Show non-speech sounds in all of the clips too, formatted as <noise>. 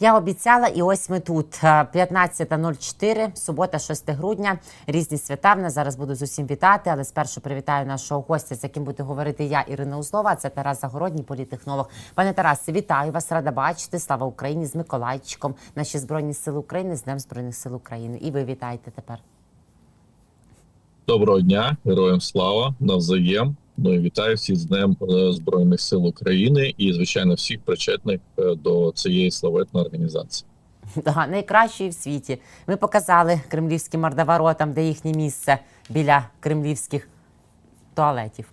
Я обіцяла, і ось ми тут. Е, 15.04, субота, 6 грудня. Різні свята. В нас зараз буду з усім вітати, але спершу привітаю нашого гостя, з яким буду говорити я, Ірина Узлова. Це Тарас Загородній, політехнолог. Пане Тарасе, вітаю вас, рада бачити. Слава Україні з Миколайчиком. Наші збройні сили України з Днем Збройних сил України. І ви вітаєте тепер. Доброго дня, героям слава навзаєм. Ну і вітаю всіх з Днем е, Збройних сил України і, звичайно, всіх причетних е, до цієї славетної організації. <laughs> Да, найкращої в світі. Ми показали кремлівським мордоворотам, де їхнє місце біля кремлівських туалетів.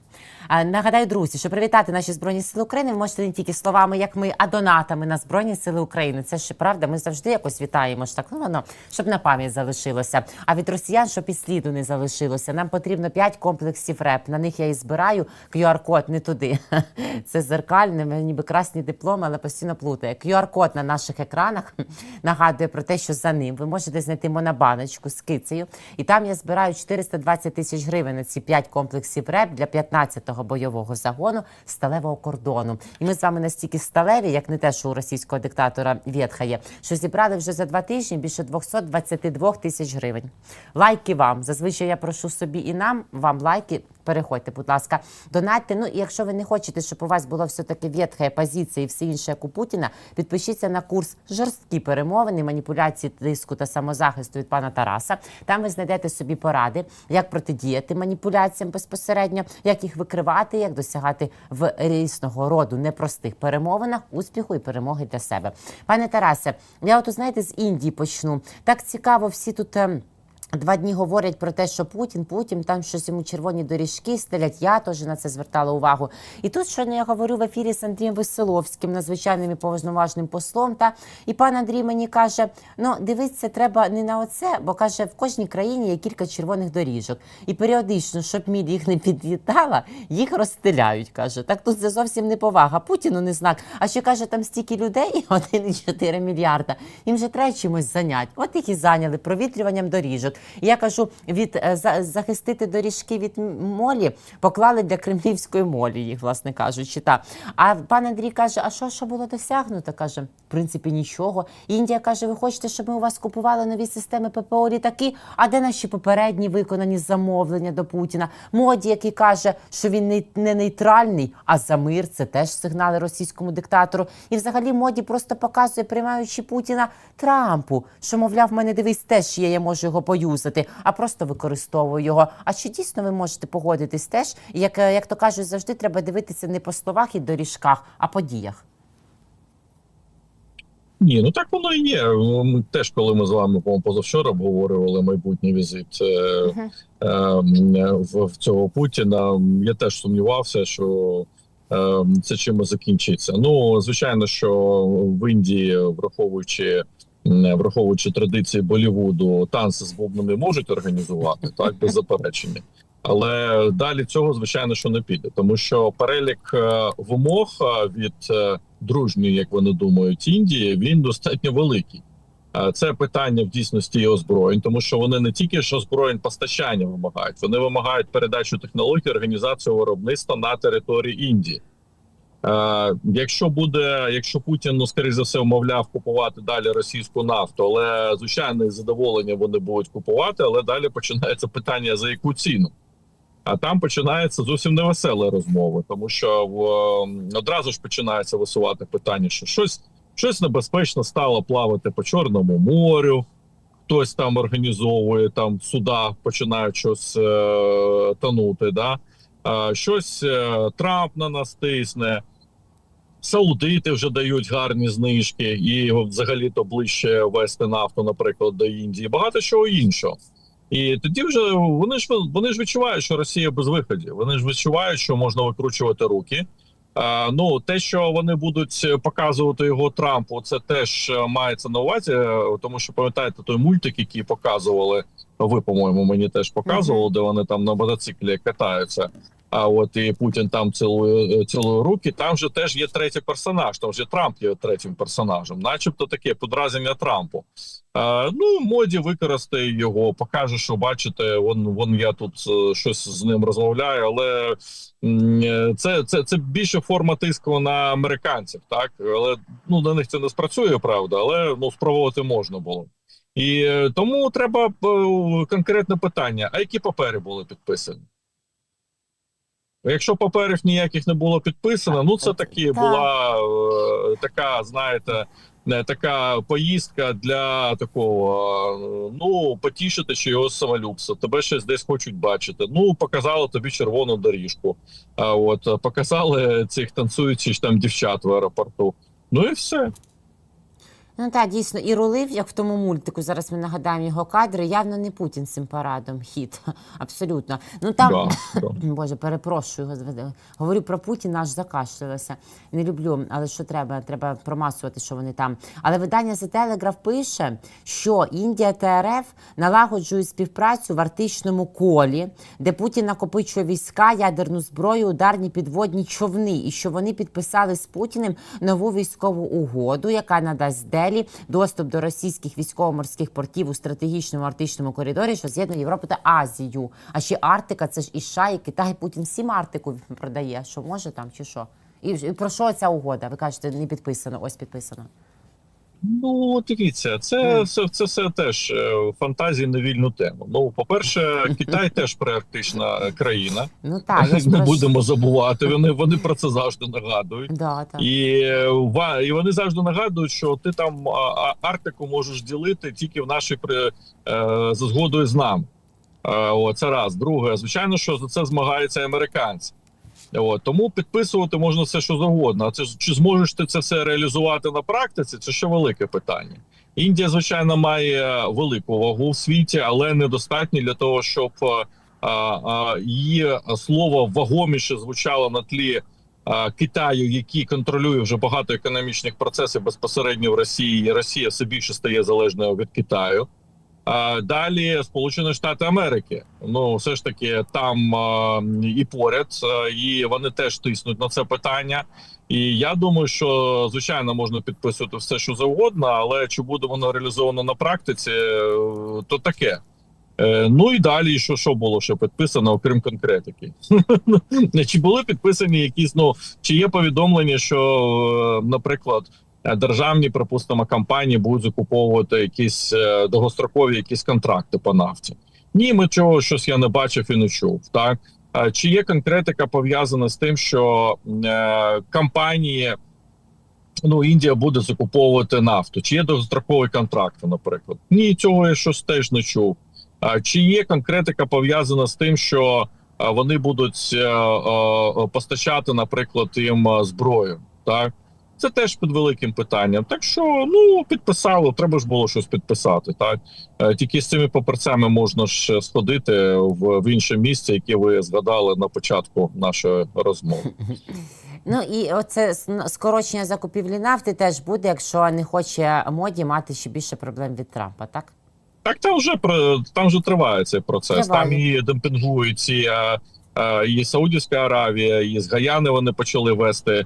Нагадаю, друзі, що привітати наші збройні сили України ви можете не тільки словами, як ми, а донатами на збройні сили України. Це ще правда. Ми завжди якось вітаємо ж так. Ну воно щоб на пам'ять залишилося. А від росіян, щоб і сліду не залишилося. Нам потрібно 5 комплексів РЕП. На них я і збираю QR-код не туди. <laughs> Це зеркальне, ніби красні дипломи, але постійно плутає. QR-код на наших екранах <laughs> нагадує про те, що за ним ви можете знайти монобаночку з кицею. І там я збираю 420 тисяч гривень на ці 5 комплексів РЕП для 15-го бойового загону сталевого кордону. І ми з вами настільки сталеві, як не те, що у російського диктатора Вєтха що зібрали вже за два тижні більше 222 тисяч гривень. Лайки вам. Зазвичай я прошу собі і нам вам лайки. Переходьте, будь ласка, донатьте. Ну і якщо ви не хочете, щоб у вас було все таки ветхая позиція і все інше, як у Путіна, підпишіться на курс жорсткі перемовини, маніпуляції тиску та самозахисту від пана Тараса. Там ви знайдете собі поради, як протидіяти маніпуляціям безпосередньо, як їх викривати, як досягати в різного роду непростих перемовинах успіху і перемоги для себе. Пане Тарасе, я от знаєте з Індії почну. Так цікаво, всі тут. Два дні говорять про те, що Путін, Путін, там щось йому червоні доріжки стелять. Я теж на це звертала увагу. І тут щойно я говорю в ефірі з Андрієм Веселовським, надзвичайним і поважним послом. Та і пан Андрій мені каже: ну дивитися, треба не на оце, бо каже, в кожній країні є кілька червоних доріжок. І періодично, щоб міль їх не підлітала, їх розстеляють. каже. Так тут це зовсім не повага. Путіну не знак. А ще каже, там стільки людей, <laughs> 1,4 мільярда. Їм же треба чимось зайняти. От їх і зайняли провітрюванням доріжок. Я кажу, від е, захистити доріжки від молі поклали для кремлівської молі, їх, власне кажучи. Та. А пан Андрій каже: а що, що було досягнуто? каже, в принципі, нічого. Індія каже: ви хочете, щоб ми у вас купували нові системи ППО літаки? А де наші попередні виконані замовлення до Путіна? Моді, який каже, що він не, не нейтральний, а за мир це теж сигнали російському диктатору. І взагалі моді просто показує, приймаючи Путіна Трампу, що мовляв, в мене дивись, теж є, я можу його поюзати, а просто використовую його. А чи дійсно ви можете погодитись теж? Як, е, як то кажуть, завжди треба дивитися не по словах і доріжках, а по діях. Ні, ну так воно і є. Ми теж, коли ми з вами позавчора обговорювали майбутній візит е, Мгм. е, в, цього Путіна, я теж сумнівався, що е, це чимось закінчиться. Ну, звичайно, що в Індії, враховуючи. М, Враховуючи традиції Болівуду, танці з бубнами можуть організувати так без заперечення. Але далі цього звичайно що не піде, тому що перелік е, вимог е, від е, дружньої, як вони думають, Індії він достатньо великий. Е, Це питання в дійсності і озброєнь, тому що вони не тільки ж озброєнь постачання вимагають, вони вимагають передачу технологій, організацію виробництва на території Індії. Е, якщо буде, якщо Путін ну скоріш за все вмовляв купувати далі російську нафту, але звичайно із задоволенням вони будуть купувати, але далі починається питання за яку ціну. А там починається зовсім невесела розмова, тому що в, ем, одразу ж починається висувати питання, що щось щось небезпечно стало плавати по Чорному морю. Хтось там організовує там в судах, починають щось е, тонути. Да? Щось е, Трамп на нас тисне. Саудити вже дають гарні знижки, і взагалі то ближче вести нафту, наприклад, до Індії. Багато чого іншого. І тоді вже вони ж вони ж відчувають, що Росія без виходів. Вони ж відчувають, що можна викручувати руки. А, ну те, що вони будуть показувати його Трампу, це теж е, мається на увазі, е, тому що пам'ятаєте той мультик, який показували. Ви, по-моєму, мені теж показували, де вони там на мотоциклі катаються. А от і Путін там цілує цілує руки. Там же теж є третій персонаж. Там же Трамп є третім персонажем, начебто таке подразення Трампу. Е, ну, моді використає його, покаже, що бачите, вон, вон я тут е, щось з ним розмовляю, але е, це, це, це більше форма тиску на американців, так але ну на них це не спрацює, правда, але ну спробувати можна було. І е, тому треба е, конкретне питання: а які папери були підписані? Якщо паперів ніяких не було підписано, ну це таки так. була е, така, знаєте, не така поїздка для такого. е, Ну потішити чогось самолюбства. Тебе щось десь хочуть бачити. Ну показали тобі червону доріжку. А от е, показали цих танцюючих там дівчат в аеропорту. Ну і все. Ну так, дійсно, і рулив, як в тому мультику. Зараз ми нагадаємо його кадри. Явно не Путін цим парадом. Хід. <laughs> Абсолютно. Ну там. Да, да. <laughs> Боже, перепрошую, говорю про Путіна, аж закашлялася. Не люблю, але що треба? Треба промасувати, що вони там. Але видання The Telegraph пише, що Індія та РФ налагоджують співпрацю в арктичному колі, де Путін накопичує війська, ядерну зброю, ударні підводні човни, і що вони підписали з Путіним нову військову угоду, яка надасть Делі доступ до російських військово-морських портів у стратегічному арктичному коридорі, що з'єднує Європу та Азію. А ще Арктика, це ж і США, і Китай. Путін всім Арктику продає. Що може там чи що? І про що ця угода? Ви кажете, не підписано. Ось підписано. Ну, дивіться, це, це, це все теж е, фантазії на вільну тему. Ну, по-перше, Китай <laughs> теж преарктична країна. Ну так, Не про будемо забувати. Вони, вони про це завжди нагадують. Да, так. І, і вони завжди нагадують, що ти там Арктику можеш ділити тільки в нашій при е, за згодою з нами. Е, о, це раз. Друге, звичайно, що за це змагаються американці. От, тому підписувати можна все, що завгодно. А це чи зможеш ти це все реалізувати на практиці? Це ще велике питання. Індія, звичайно, має велику вагу в світі, але недостатньо для того, щоб е, а, а, її слово вагоміше звучало на тлі а, Китаю, який контролює вже багато економічних процесів безпосередньо в Росії. Росія все більше стає залежною від Китаю. А, далі Сполучені Штати Америки. Ну все ж таки там і поряд, і вони теж тиснуть на це питання. І я думаю, що звичайно можна підписувати все, що завгодно, але чи буде воно реалізовано на практиці, е, то таке. Е, Ну і далі, що, що було ще підписано, окрім конкретики? <laughs> чи були підписані якісь, ну чи є повідомлення, що, е, наприклад, державні, припустимо, компанії будуть закуповувати якісь е, довгострокові якісь контракти по нафті? Ні, ми чого щось я не бачив і не чув. Так Е, чи є конкретика пов'язана з тим, що е, компанії? Ну, Індія буде закуповувати нафту. Чи є довгострокові контракти, наприклад? Ні, цього я щось теж не чув. Чи є конкретика пов'язана з тим, що вони будуть е, е, постачати, наприклад, їм е, зброю? Так це теж під великим питанням. Так що ну підписали, треба ж було щось підписати. Так Е, тільки з цими паперцями можна ж сходити в, в інше місце, яке ви згадали на початку нашої розмови. <laughs> Ну і оце скорочення закупівлі нафти теж буде, якщо не хоче моді мати ще більше проблем від Трампа, так? Так там вже там вже триває цей процес. Триває. Там і демпінгують і, е, і Саудівська Аравія, і з Гаяни вони почали вести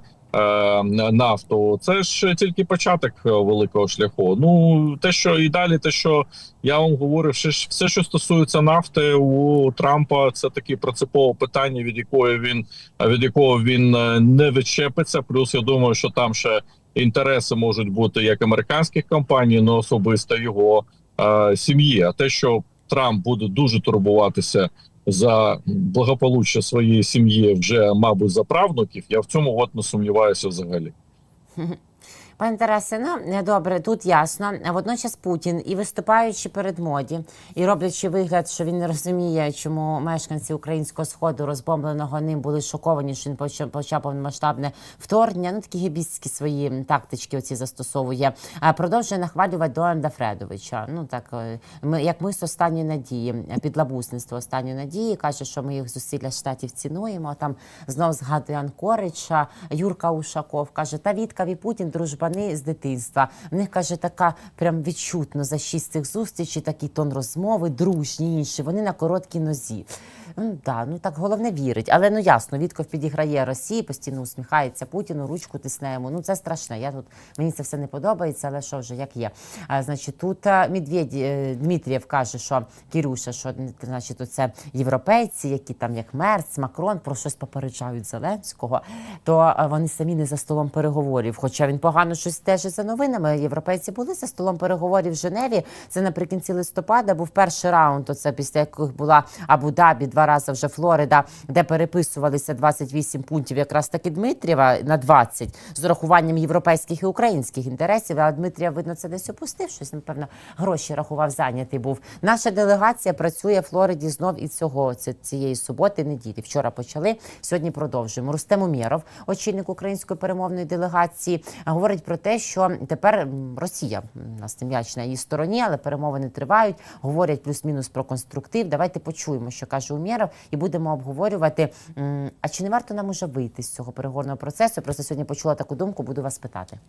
нафту. Це ж тільки початок е, великого шляху. Ну те, що і далі, те, що я вам говорив, все, що стосується нафти у Трампа, це таке принципове питання, від якої він від якого він е, не відчепиться. Плюс я думаю, що там ще інтереси можуть бути як американських компаній, але особисто його е, сім'ї. А те, що Трамп буде дуже турбуватися за благополуччя своєї сім'ї, вже мабуть за правнуків, я в цьому от не сумніваюся взагалі. <laughs> Пане Тарасе, ну добре, тут ясно. А Водночас Путін і виступаючи перед моді, і роблячи вигляд, що він не розуміє, чому мешканці українського сходу, розбомбленого ним, були шоковані, що він почав, повномасштабне вторгнення. Ну такі гібістські свої тактички оці застосовує. А продовжує нахвалювати Дональда Фредовича. Ну так е, ми як ми з останньої надії, підлабусництво останньої надії каже, що ми їх зусилля штатів цінуємо. Там знов згадує Анкорича, Юрка Ушаков каже: та відкав і Путін дружба пани з дитинства. В них каже, така прям відчутно за шість цих зустрічей, такий тон розмови, дружні інші. Вони на короткій нозі. Ну, да, ну так головне вірить. Але ну ясно, Вітков підіграє Росії, постійно усміхається Путіну, ручку тисне. Ну це страшне. Я тут мені це все не подобається, але що вже як є. А, значить, тут е, Дмитрієв каже, що Кірюша, що значить, це європейці, які там як Мерц, Макрон про щось попереджають Зеленського, то вони самі не за столом переговорів. Хоча він погано щось стежить за новинами. Європейці були за столом переговорів в Женеві. Це наприкінці листопада був перший раунд. Оце після яких була Абу-Дабі, два рази вже Флорида, де переписувалися 28 пунктів, якраз таки Дмитрієва на 20, з урахуванням європейських і українських інтересів. А Дмитрія, видно, це десь опустив. Щось напевно гроші рахував, зайнятий був. Наша делегація працює в Флориді знов і цього цієї суботи, неділі. Вчора почали. Сьогодні продовжуємо. Рустем Умєров, очільник української перемовної делегації, говорить про те, що тепер Росія на стем'яч на її стороні, але перемовини тривають. Говорять плюс-мінус про конструктив. Давайте почуємо, що каже Умєров, і будемо обговорювати. А чи не варто нам уже вийти з цього переговорного процесу? Просто сьогодні почула таку думку, буду вас питати.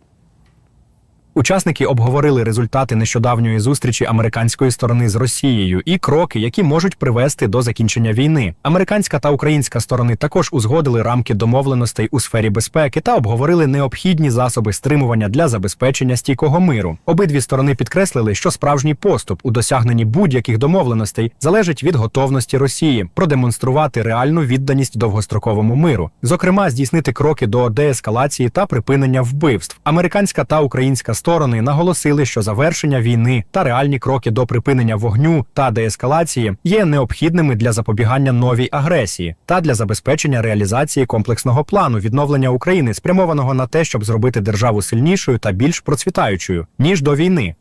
Учасники обговорили результати нещодавньої зустрічі американської сторони з Росією і кроки, які можуть привести до закінчення війни. Американська та українська сторони також узгодили рамки домовленостей у сфері безпеки та обговорили необхідні засоби стримування для забезпечення стійкого миру. Обидві сторони підкреслили, що справжній поступ у досягненні будь-яких домовленостей залежить від готовності Росії продемонструвати реальну відданість довгостроковому миру, зокрема, здійснити кроки до деескалації та припинення вбивств. Американська та українська сторони наголосили, що завершення війни та реальні кроки до припинення вогню та деескалації є необхідними для запобігання новій агресії та для забезпечення реалізації комплексного плану відновлення України, спрямованого на те, щоб зробити державу сильнішою та більш процвітаючою ніж до війни.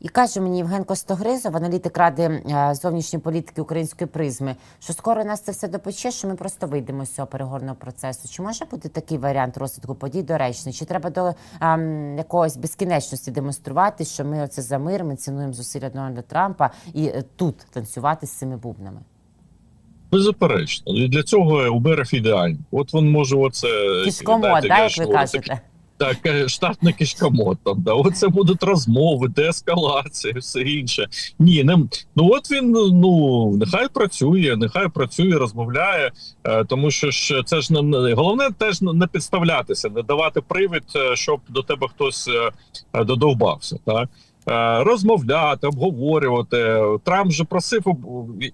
І каже мені Євген Костогризов, аналітик ради е, зовнішньої політики української призми, що скоро нас це все допече, що ми просто вийдемо з цього переговорного процесу. Чи може бути такий варіант розвитку подій доречний? Чи треба до ем, якогось безкінечності демонструвати, що ми оце за мир, ми цінуємо зусилля Дональда Трампа і е, тут танцювати з цими бубнами? Беззаперечно. І для цього Уберев ідеальний. От він може оце Кішкомод, знаєте, да, як ви кажете? Так, штатна штатний кишкомод там, да. Оце будуть розмови, деескалація, все інше. Ні, не ну от він ну нехай працює, нехай працює, розмовляє, е, тому що ж це ж не- не головне теж не підставлятися, не давати привід, е, щоб до тебе хтось е, е, додовбався. Так. Е, Розмовляти, обговорювати. Трамп же просив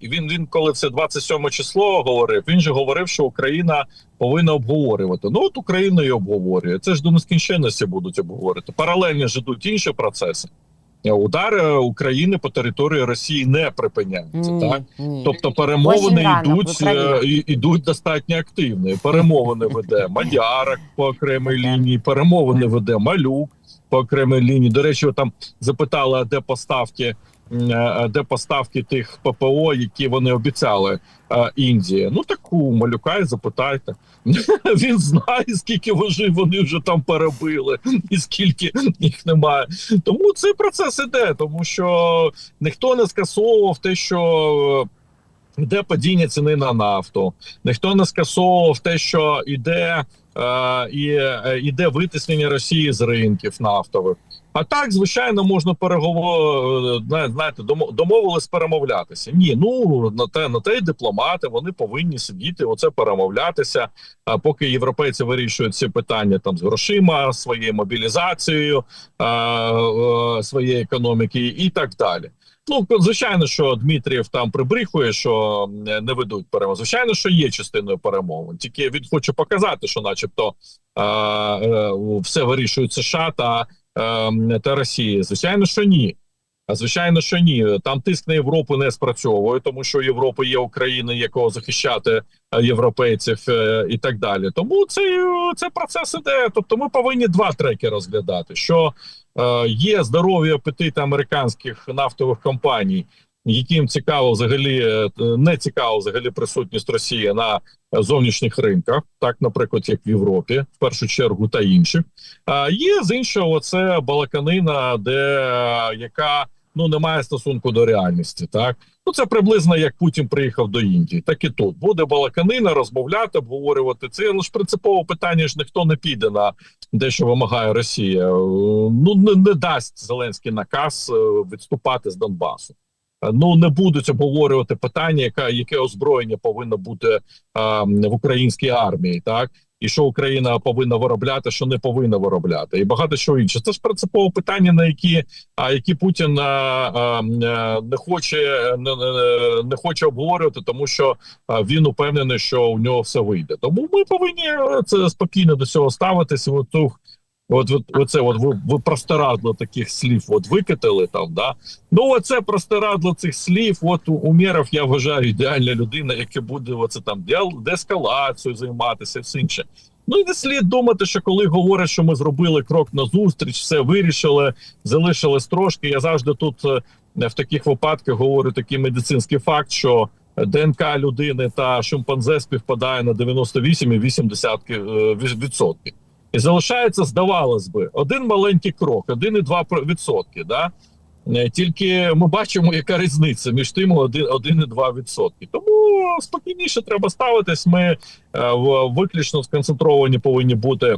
він. Він коли це 27 число говорив. Він же говорив, що Україна повинна обговорювати. Ну от Україна і обговорює. Це ж до нескінченності будуть обговорювати. Паралельно ж ідуть інші процеси. Е, Удари України по території Росії не припиняються. Ні, Так ні. тобто перемовини рано, йдуть е, і- ідуть достатньо активно. Перемовини веде <laughs> Мадярик по окремій лінії. Перемовини веде Малюк по окремій лінії. До речі, там запитали, де поставки. е, Де поставки тих ППО, які вони обіцяли е, Індії? Ну таку малюка і запитайте. <laughs> Він знає, скільки вожив вони вже там перебили, і скільки їх немає. Тому цей процес іде, тому що ніхто не скасовував те, що е, йде падіння ціни на нафту, ніхто не скасовував те, що йде, е, і, е, йде витиснення Росії з ринків нафтових. А так, звичайно, можна переговор, знаєте, домо- домовились перемовлятися. Ні, ну на те, на те й дипломати вони повинні сидіти, оце перемовлятися. А поки європейці вирішують ці питання там з грошима, своєю мобілізацією е, е, своєї економіки і так далі. Ну, звичайно, що Дмитрієв там прибріхує, що не ведуть перемовин. Звичайно, що є частиною перемовин. Тільки він хоче показати, що, начебто, е, е, все вирішують США та, е, та Росія. Звичайно, що ні. А звичайно, що ні. Там тиск на Європу не спрацьовує, тому що у Європи є Україна, якого захищати е, європейців е, і так далі. Тому цей, е, цей процес іде. Тобто, ми повинні два треки розглядати: що є здорові апетити американських нафтових компаній, яким цікаво взагалі е, не цікаво взагалі присутність Росії на зовнішніх ринках, так, наприклад, як в Європі, в першу чергу, та інших. А є з іншого, це балаканина, де е, яка ну не має стосунку до реальності, так Ну, це приблизно як Путін приїхав до Індії. Так і тут буде балаканина, розмовляти, обговорювати це. лише принципове питання ж ніхто не піде на те, що вимагає Росія. Е, Ну не, не дасть Зеленський наказ е, відступати з Донбасу. Е, Ну не будуть обговорювати питання, яка яке озброєння повинно бути а, в українській армії, так і що Україна повинна виробляти, що не повинна виробляти, і багато чого інше. Це ж принципове питання, на які а які Путін а, а, е, не хоче не, не, хоче обговорювати, тому що він упевнений, що у нього все вийде. Тому ми повинні е, це спокійно до цього ставитися. От, От, от оце от ви, ви простирадло таких слів от викатили там, да. Ну, оце простирадло цих слів. От у- я вважаю, ідеальна людина, яка буде оце там деескалацією займатися, все інше. Ну і не слід думати, що коли говорять, що ми зробили крок назустріч, все вирішили, залишилось трошки. Я завжди тут е, в таких випадках говорю такий медицинський факт, що ДНК людини та шимпанзе співпадає на 98,8 е, ві- відсотки. І залишається, здавалось би, один маленький крок, 1,2 відсотки. Да? Е, Тільки ми бачимо, яка різниця між тим 1,2 відсотки. Тому спокійніше треба ставитись. Ми е, виключно сконцентровані повинні бути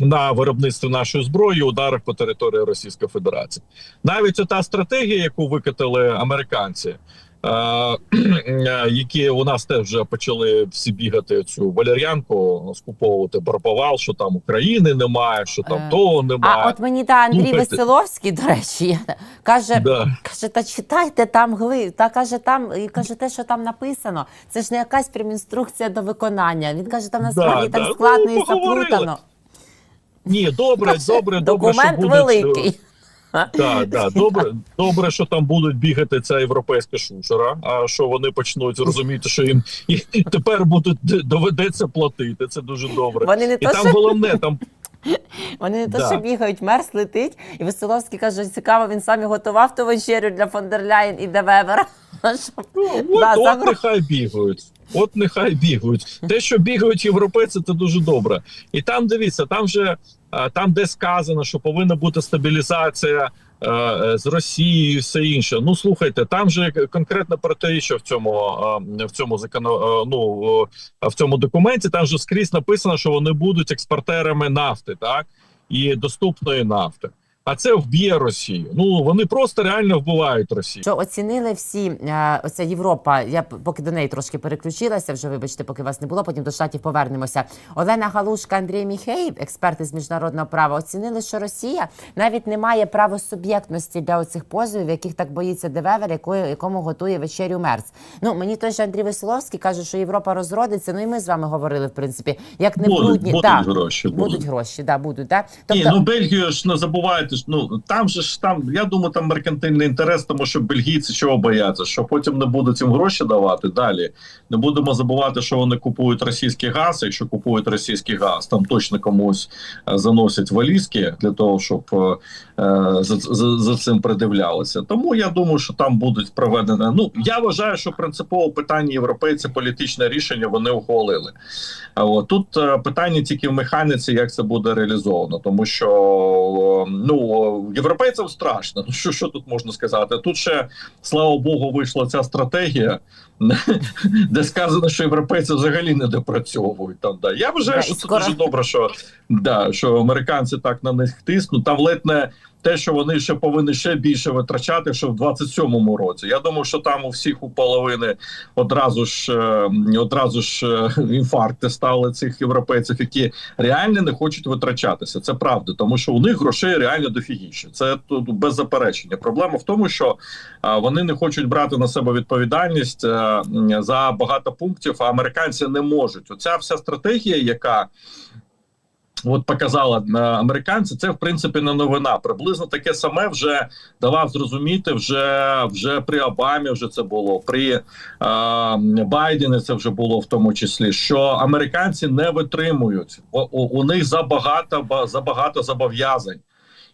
на виробництві нашої зброї, ударах по території Російської Федерації. Навіть та стратегія, яку викатили американці. Е, е, Які у нас теж вже почали всі бігати цю валер'янку, скуповувати пропавал, що там України немає, що там Е, того немає. А от мені та Андрій Слухайте. Веселовський, до речі, <laughs> каже, Да. каже, та читайте там гли, та каже, там і каже, те, що там написано, це ж не якась прям інструкція до виконання. Він каже, там насправді Да, так да. складно Ну, і заплутано. Ні, добре, добре, добре, що Документ будуть, великий. Так, да, добре, добре, що там будуть бігати ця європейська шушера. А що вони почнуть розуміти, що їм і тепер будуть доведеться платити. Це дуже добре. Вони не І то, там що головне, там Вони не то, що бігають, мерз летить, і Веселовський каже, цікаво, він сам і готував ту вечерю для фон дер Ляєн і Девевера. <laughs> Ну, от, Да, от загро- нехай бігають. От нехай бігають. Те, що бігають європейці, це дуже добре. І там дивіться, там же а, там, де сказано, що повинна бути стабілізація е, е, з Росією, і все інше. Ну слухайте, там же конкретно протиріччя в цьому е, в цьому законо, е, ну е, в цьому документі. Там же скрізь написано, що вони будуть експортерами нафти, так і доступної нафти. А це вб'є Росію. Ну вони просто реально вбивають Росію. Що оцінили всі е, оця Європа. Я поки до неї трошки переключилася, вже вибачте, поки вас не було. Потім до штатів повернемося. Олена Галушка, Андрій Міхеєв, експерти з міжнародного права, оцінили, що Росія навіть не має правосуб'єктності для оцих позовів, яких так боїться Девевер, якої якому готує вечерю Мерц. Ну мені той же Андрій Веселовський каже, що Європа розродиться. Ну і ми з вами говорили, в принципі, як не Будуть, брудні будуть да, гроші. будуть Будуть. гроші, да, будуть. Да? Ні, ну Бельгію ж не забувайте. Ж, Ну там же ж там, я думаю, там меркантильний інтерес, тому що бельгійці чого бояться, що потім не будуть їм гроші давати далі. Не будемо забувати, що вони купують російський газ. Якщо купують російський газ, там точно комусь е, заносять валізки для того, щоб е, е, за, за, за цим придивлялися. Тому я думаю, що там будуть проведені. Ну я вважаю, що принципово питання європейці політичне рішення вони ухвалили. От тут е, питання тільки в механіці, як це буде реалізовано, тому що е, ну європейцям страшно. Ну що, що тут можна сказати? Тут ще слава Богу, вийшла ця стратегія, <laughs> де сказано, що європейці взагалі не допрацьовують там. Да. Я вважаю, Да, що це дуже добре, що да, що американці так на них тиснуть. Там ледь не те, що вони ще повинні ще більше витрачати, що в 27-му році. Я думаю, що там у всіх у половини одразу ж е, одразу ж е, інфаркти стали цих європейців, які реально не хочуть витрачатися. Це правда, тому що у них грошей реально дофігіше. Це тут без заперечення. Проблема в тому, що е, вони не хочуть брати на себе відповідальність за багато пунктів, а американці не можуть. Оця вся стратегія, яка От показала е, американці, це в принципі не новина. Приблизно таке саме вже давав зрозуміти. Вже вже при Обамі вже це було при е, Байдені. Це вже було в тому числі, що американці не витримують. У, у, них забагато ба- забагато зобов'язань.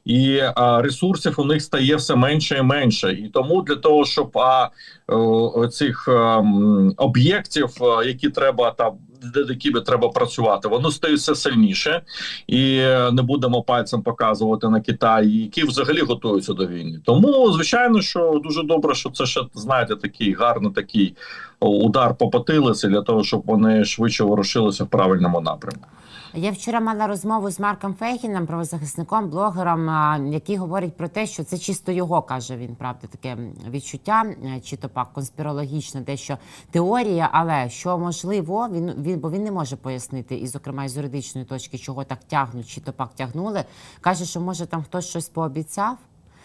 І а, ресурсів у них стає все менше і менше, і тому для того, щоб а, о, цих ем, об'єктів, які треба там над якими треба працювати, воно стає все сильніше, і е, не будемо пальцем показувати на Китай, які взагалі готуються до війни. Тому звичайно, що дуже добре, що це ще знаєте, такий гарний такий удар по потилиці для того, щоб вони швидше ворушилися в правильному напрямку. Я вчора мала розмову з Марком Фейгіном, правозахисником, блогером, який говорить про те, що це чисто його каже він, правда, таке відчуття, е, чи то пак конспірологічне, дещо теорія, але що можливо, він він бо він не може пояснити, і зокрема з юридичної точки, чого так тягнуть, чи то пак тягнули. каже, що може там хтось щось пообіцяв.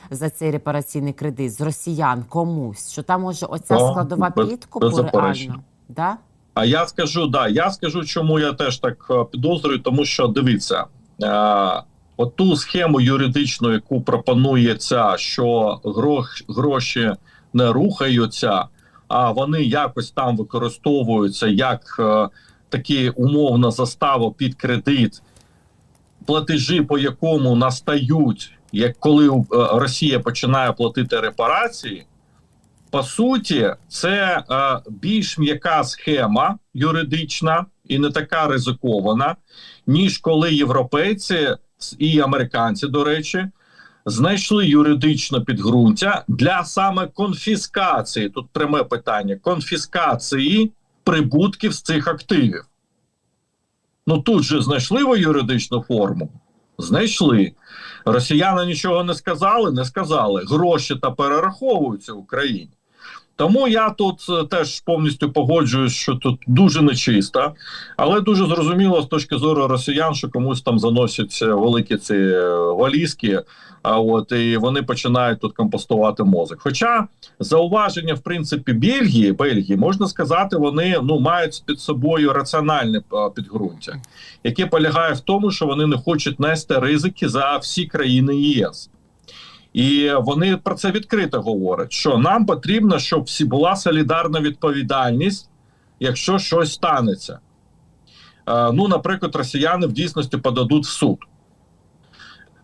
За цей репараційний кредит з росіян комусь, що там може оця складова підкупу реально. Да? А я скажу, да, я скажу, чому я теж так е, підозрюю, тому що дивіться, е, оту схему юридичну, яку пропонується, що грош, гроші не рухаються, а вони якось там використовуються як е, такі умовна застава під кредит, платежі по якому настають, як коли е, Росія починає платити репарації. По суті, це е, більш м'яка схема юридична і не така ризикована, ніж коли європейці і американці, до речі, знайшли юридичне підґрунтя для саме конфіскації. Тут пряме питання: конфіскації прибутків з цих активів. Ну тут же знайшли ви юридичну форму. Знайшли. Росіяни нічого не сказали, не сказали. Гроші та перераховуються в Україні. Тому я тут е, теж повністю погоджуюсь, що тут дуже нечисто, але дуже зрозуміло з точки зору росіян, що комусь там заносять великі ці е, валізки, а от і вони починають тут компостувати мозок. Хоча зауваження, в принципі, Бельгії, Бельгії, можна сказати, вони ну мають під собою раціональне е, підґрунтя, яке полягає в тому, що вони не хочуть нести ризики за всі країни ЄС. І вони про це відкрито говорять: що нам потрібно, щоб всі була солідарна відповідальність, якщо щось станеться. Е, ну, наприклад, росіяни в дійсності подадуть в суд.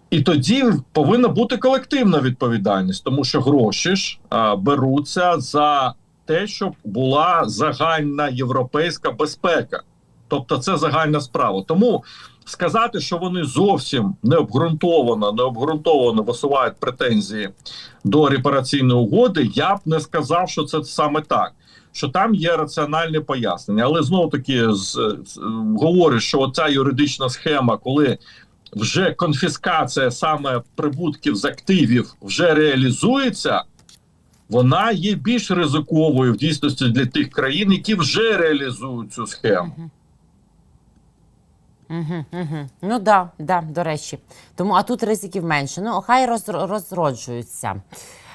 І тоді повинна бути колективна відповідальність, тому що гроші ж е, беруться за те, щоб була загальна європейська безпека. Тобто, це загальна справа. Тому сказати, що вони зовсім необґрунтовано, необґрунтовано висувають претензії до репараційної угоди, я б не сказав, що це саме так. Що там є раціональне пояснення, але знову таки з, з, говорю, що оця юридична схема, коли вже конфіскація саме прибутків з активів вже реалізується, вона є більш ризиковою в дійсності для тих країн, які вже реалізують цю схему. Ну да, да, до речі. Тому а тут ризиків менше. Ну, хай роз, розроджуються.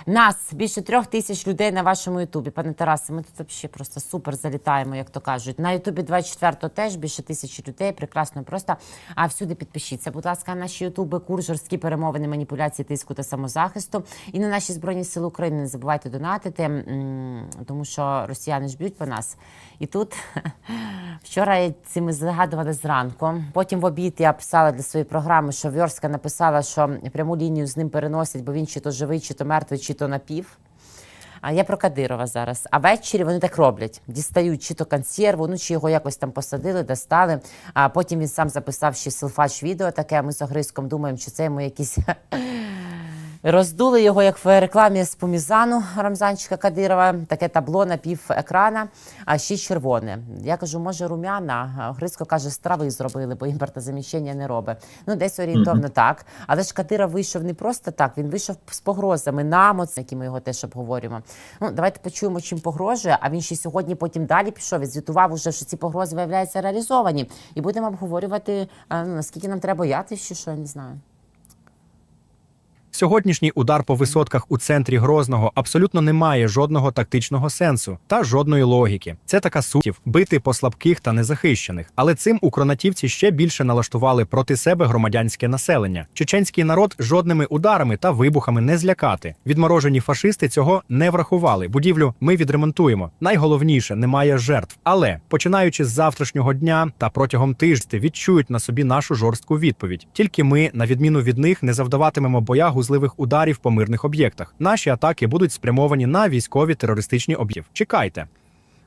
Нас більше трьох тисяч людей на вашому Ютубі. Пане Тарасе, ми тут взагалі просто супер залітаємо, як то кажуть. На Ютубі 24 теж більше тисячі людей. Прекрасно, просто а всюди підпишіться. Будь ласка, на наші Ютуби, курс жорсткі перемовини, маніпуляції, тиску та самозахисту. І на наші збройні сили України не забувайте донатити, тому що росіяни ж б'ють по нас. І тут <laughs> вчора я цим і згадували зранку. Потім в обід я писала для своєї програми, що Вьорська написала, що пряму лінію з ним переносять, бо він чи то живий, чи то мертвий, чи то напів. А я про Кадирова зараз. А ввечері вони так роблять: дістають чи то консерву, ну чи його якось там посадили, достали. А потім він сам записав ще селфач відео таке. Ми з Огриском думаємо, чи це йому якісь. Роздули його як в рекламі з помізану Рамзанчика Кадирова, таке табло на пів екрана, а ще червоне. Я кажу, може, румяна. Грицько каже, з трави зробили, бо імпортозаміщення не робить. Ну, десь орієнтовно так. Але ж Кадиров вийшов не просто так, він вийшов з погрозами нам, оце, які ми його теж обговорюємо. Ну, давайте почуємо, чим погрожує. А він ще сьогодні потім далі пішов і звітував уже, що ці погрози виявляються реалізовані. І будемо обговорювати, ну, наскільки нам треба боятися, що я не знаю. Сьогоднішній удар по висотках у центрі Грозного абсолютно не має жодного тактичного сенсу та жодної логіки. Це така сутів бити по слабких та незахищених. Але цим укронатівці ще більше налаштували проти себе громадянське населення. Чеченський народ жодними ударами та вибухами не злякати. Відморожені фашисти цього не врахували. Будівлю ми відремонтуємо. Найголовніше немає жертв. Але починаючи з завтрашнього дня та протягом тижня відчують на собі нашу жорстку відповідь. Тільки ми, на відміну від них, не завдаватимемо боягу гузливих ударів по мирних об'єктах. Наші атаки будуть спрямовані на військові терористичні об'єкти. Чекайте.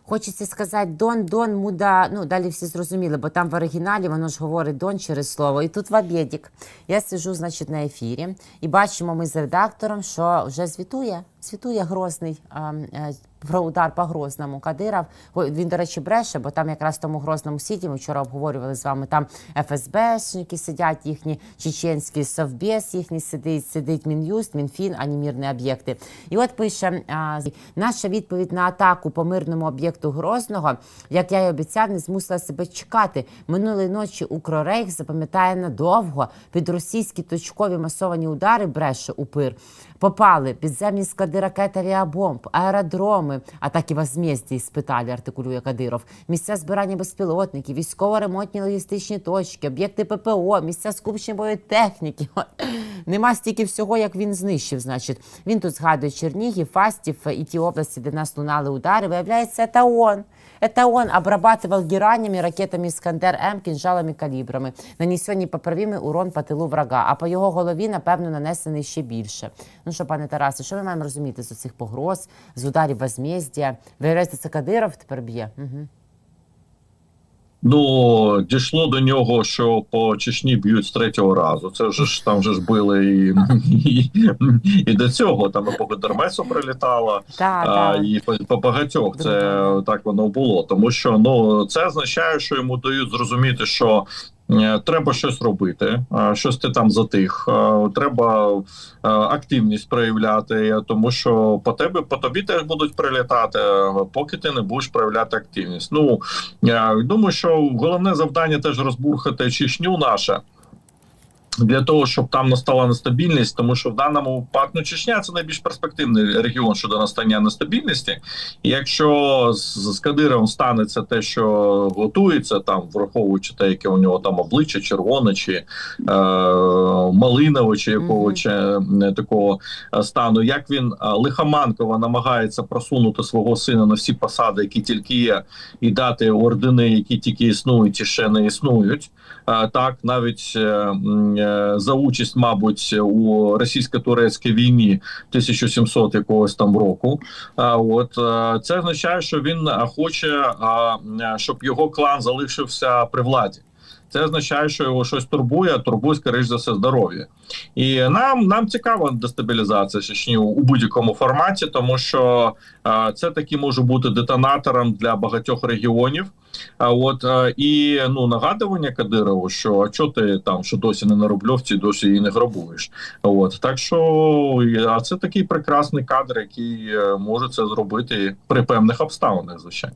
Хочеться сказати Дон, Дон, Муда. Ну, далі всі зрозуміли, бо там в оригіналі воно ж говорить Дон через слово. І тут в обєдік. Я сижу, значить, на ефірі, і бачимо ми з редактором, що вже звітує. Звітує Грозний а, е, про удар по Грозному. Кадиров. Він, до речі, бреше, бо там якраз тому Грозному сіті ми вчора обговорювали з вами. Там ФСБшники сидять, їхні чеченські совбез, їхній сидить, сидить Мін'юст, Мінфін, ані мирні об'єкти. І от пише а, наша відповідь на атаку по мирному об'єкту Грозного, як я й обіцяв, не змусила себе чекати. Минулої ночі Укрорейх запам'ятає надовго під російські точкові масовані удари бреше упир. Попали підземні склади ракет авіабомб, аеродроми, атаки возмездії, спиталі, артикулює Кадиров, місця збирання безпілотників, військово-ремонтні логістичні точки, об'єкти ППО, місця скупчення техніки. Нема стільки всього, як він знищив. Значить, він тут згадує Чернігів, Фастів і ті області, де нас лунали удари. Виявляється, це он. Это он обрабатывал геранями, ракетами Іскандер-М, кінжалами, калібрами. Нанесені поправимий урон по тилу врага, а по його голові, напевно, нанесений ще більше. Ну що, пане Тарасе, що ми маємо розуміти з цих погроз, з ударів возмездя? Виявляється, це Кадиров тепер б'є? Угу. Ну дійшло до нього, що по Чечні б'ють з третього разу. Це вже ж там вже ж били і, і, і до цього. Там і по Гудермесу прилітало, Так, а, да. і по, по багатьох це так воно було. Тому що ну це означає, що йому дають зрозуміти, що. Е, Треба щось робити, е, щось ти там затих. е, Треба активність проявляти, тому що по тебе по тобі теж будуть прилітати, поки ти не будеш проявляти активність. Ну я думаю, що головне завдання теж розбурхати Чечню наше. Для того щоб там настала нестабільність, тому що в даному випадку ну, Чечня це найбільш перспективний регіон щодо настання нестабільності. І якщо з, з Кадировим станеться те, що готується, там враховуючи те, яке у нього там обличчя, червоне чи е, малинове, чи якого чи не такого е, стану, як він е, лихоманково намагається просунути свого сина на всі посади, які тільки є, і дати ордени, які тільки існують і ще не існують. Е, Так, навіть е, е, за участь, мабуть, у російсько-турецькій війні 1700 якогось там року. От е, це означає, що він е, хоче, е, щоб його клан залишився при владі. Це означає, що його щось турбує, а турбує, скоріш за все, здоров'я. І нам, нам цікава дестабілізація Чечні у, будь-якому форматі, тому що е, це таки може бути детонатором для багатьох регіонів. А от е, і ну нагадування Кадирову, що а чого ти там що досі не на Рубльовці, досі її не грабуєш. От так що а це такий прекрасний кадр, який е, може це зробити при певних обставинах, звичайно.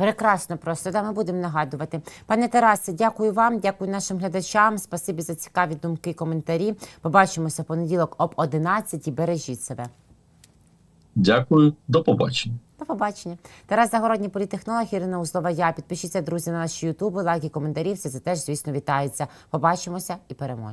Прекрасно просто, да, ми будемо нагадувати. Пане Тарасе, дякую вам, дякую нашим глядачам. Спасибі за цікаві думки, коментарі. Побачимося в понеділок об 11 Бережіть себе. Дякую, до побачення. До побачення. Тарас Загородній політехнолог, Ірина Узлова. Я підпишіться, друзі, на наші ютуби, лайки, коментарі. Все це теж, звісно, вітається. Побачимося і переможемо.